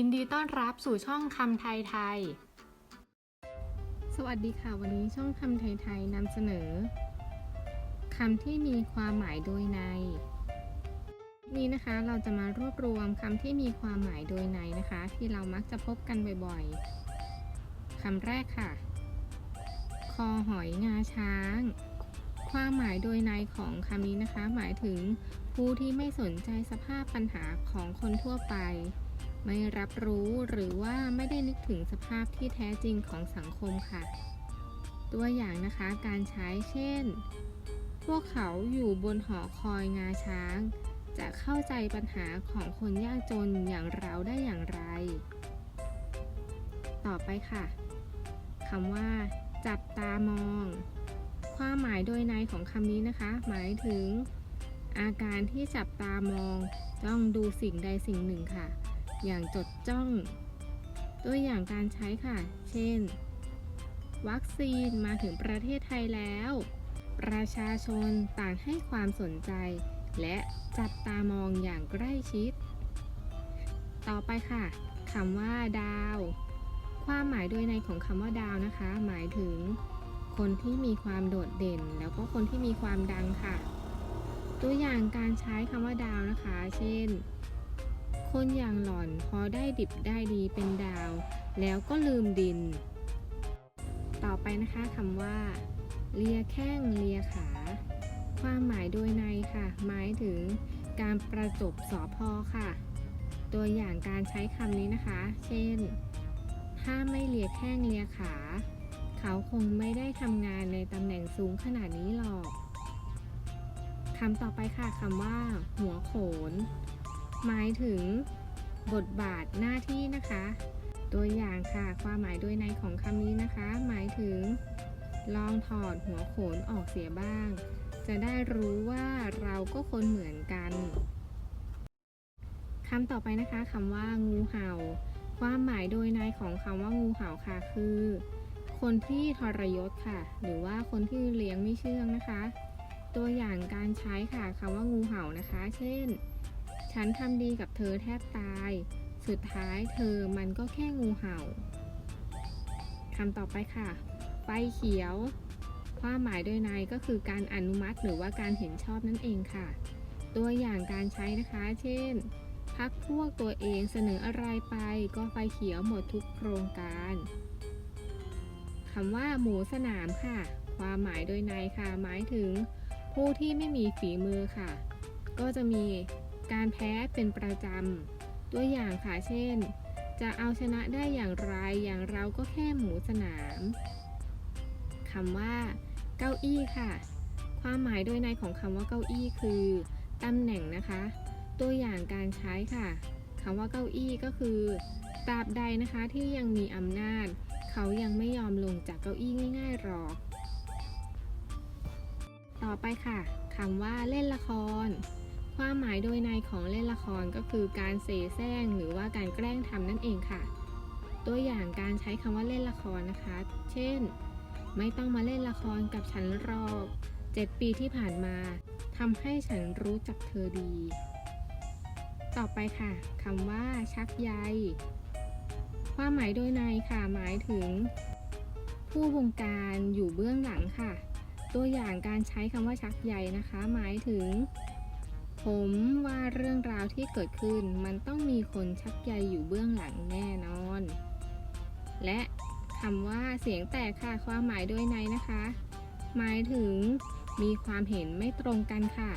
ยินดีต้อนรับสู่ช่องคำไทยไทย สวัสดีค่ะ วันนี้ช่องคำไทยๆนำเสนอคำที่มีความหมายโดยใน นี้นะคะเราจะมารวบรวมคำที่มีความหมายโดยในนะคะ ที่เรามักจะพบกันบ่อยๆคำแรกค่ะ คอหอยงาช้าง ความหมายโดยในของคำนี้นะคะ หมายถึงผู้ที่ไม่สนใจสภาพปัญหาของคนทั่วไป ไม่รับรู้หรือว่าไม่ได้นึกถึงสภาพที่แท้จริงของสังคมค่ะ ตัวอย่างนะคะการใช้เช่น พวกเขาอยู่บนหอคอยงาช้าง จะเข้าใจปัญหาของคนยากจนอย่างเราได้อย่างไร ต่อไปค่ะคำว่า จับตามอง ความหมายโดยในของคำนี้นะคะ หมายถึง อาการที่จับตามอง จ้องดูสิ่งใดสิ่งหนึ่งค่ะ อย่างจดจ้อง ตัวอย่างการใช้ค่ะ เช่น วัคซีนมาถึงประเทศไทยแล้ว ประชาชนต่างให้ความสนใจ และจับตามองอย่างใกล้ชิด ต่อไปค่ะคำว่าดาว ความหมายโดยในของคำว่าดาวนะคะ หมายถึง คนที่มีความโดดเด่น แล้วก็คนที่มีความดังค่ะ ตัวอย่างการใช้คำว่าดาวนะคะ เช่น คนอย่างหล่อนพอได้ดิบได้ดีเป็นดาว แล้วก็ลืมดิน ต่อไปนะคะคำว่า เลียแข้งเลียขา ความหมายโดยในค่ะ หมายถึงการประจบสอพอค่ะ ตัวอย่างการใช้คำนี้นะคะ เช่น ถ้าไม่เลียแข้งเลียขา เขาคงไม่ได้ทำงานในตำแหน่งสูงขนาดนี้หรอกคำต่อไปค่ะคำว่า หัวโขน หมายถึงบทบาทหน้าที่นะคะ ตัวอย่างค่ะ ความหมายโดยในของคำนี้นะคะ หมายถึง ลองถอดหัวโขนออกเสียบ้าง จะได้รู้ว่าเราก็คนเหมือนกันคำต่อไปนะคะคำว่างูเห่า ความหมายโดยในของคำว่างูเห่าค่ะคือ คนที่ทรยศค่ะ หรือว่าคนที่เลี้ยงไม่เชื่องนะคะ ตัวอย่างการใช้ค่ะคำว่างูเห่านะคะ เช่น ฉันทำดีกับเธอแทบตาย สุดท้ายเธอมันก็แค่งูเห่าคำต่อไปค่ะ ไฟเขียว ความหมายโดยในก็คือการอนุมัติหรือว่าการเห็นชอบนั่นเองค่ะ ตัวอย่างการใช้นะคะ เช่น พักพวกตัวเองเสนออะไรไปก็ไฟเขียวหมดทุกโครงการคำว่าหมูสนามค่ะ ความหมายโดยในค่ะ หมายถึงผู้ที่ไม่มีฝีมือค่ะ ก็จะมี การแพ้เป็นประจำ ตัวอย่างค่ะเช่น จะเอาชนะได้อย่างไรอย่างเราก็แค่หมูสนามคำว่า เก้าอี้ค่ะ ความหมายโดยในของคำว่าเก้าอี้คือตำแหน่งนะคะ ตัวอย่างการใช้ค่ะคำว่าเก้าอี้ก็คือตราบใดนะคะที่ยังมีอำนาจ เขายังไม่ยอมลงจากเก้าอี้ง่ายๆหรอก ต่อไปค่ะคำว่าเล่นละคร ความหมายโดยในของเล่นละครก็คือการเสแสร้งหรือว่าการแกล้งทำนั่นเองค่ะ ตัวอย่างการใช้คำว่าเล่นละครนะคะ เช่น ไม่ต้องมาเล่นละครกับฉันหรอกเจ็ดปีที่ผ่านมาทำให้ฉันรู้จักเธอดี ต่อไปค่ะคำว่า ชักใยความหมายโดยในค่ะหมายถึง ผู้บงการอยู่เบื้องหลังค่ะ ตัวอย่างการใช้คำว่าชักใยนะคะ หมายถึง ผมว่าเรื่องราวที่เกิดขึ้นมันต้องมีคนชักใยอยู่เบื้องหลังแน่นอน และคำว่าเสียงแตกค่ะความหมายโดยในนะคะ หมายถึงมีความเห็นไม่ตรงกันค่ะ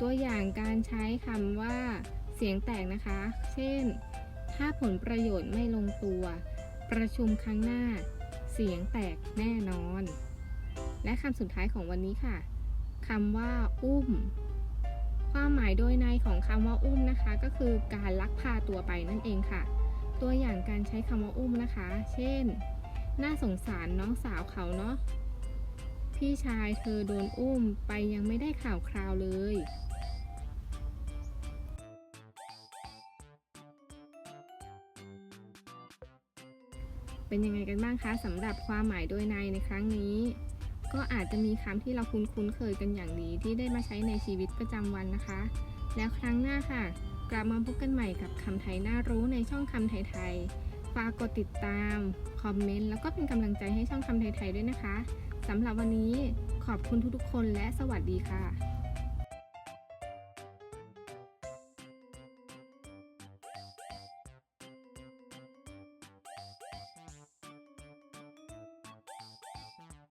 ตัวอย่างการใช้คำว่า เสียงแตกนะคะ เช่น ถ้าผลประโยชน์ไม่ลงตัว ประชุมครั้งหน้า เสียงแตกแน่นอน และคำสุดท้ายของวันนี้ค่ะคำว่า อุ้ม ความหมายโดยในของคำว่าอุ้มนะคะ ก็คือการลักพาตัวไปนั่นเองค่ะ ตัวอย่างการใช้คำว่าอุ้มนะคะ เช่น น่าสงสารน้องสาวเขาเนาะ พี่ชายเธอโดนอุ้มไปยังไม่ได้ข่าวคราวเลยเป็นยังไงกันบ้างคะสำหรับความหมายโดยในในครั้งนี้ ก็อาจจะมีคำที่เราคุ้นคุ้นเคยกันอย่างดีที่ได้มาใช้ในชีวิตประจำวันนะคะ แล้วครั้งหน้าค่ะ กลับมาพบกันใหม่กับคำไทยน่ารู้ในช่องคำไทยไทยฝากกดติดตาม คอมเมนต์แล้วก็เป็นกำลังใจให้ช่องคำไทยไทยด้วยนะคะสำหรับวันนี้ขอบคุณทุกๆคนและสวัสดีค่ะ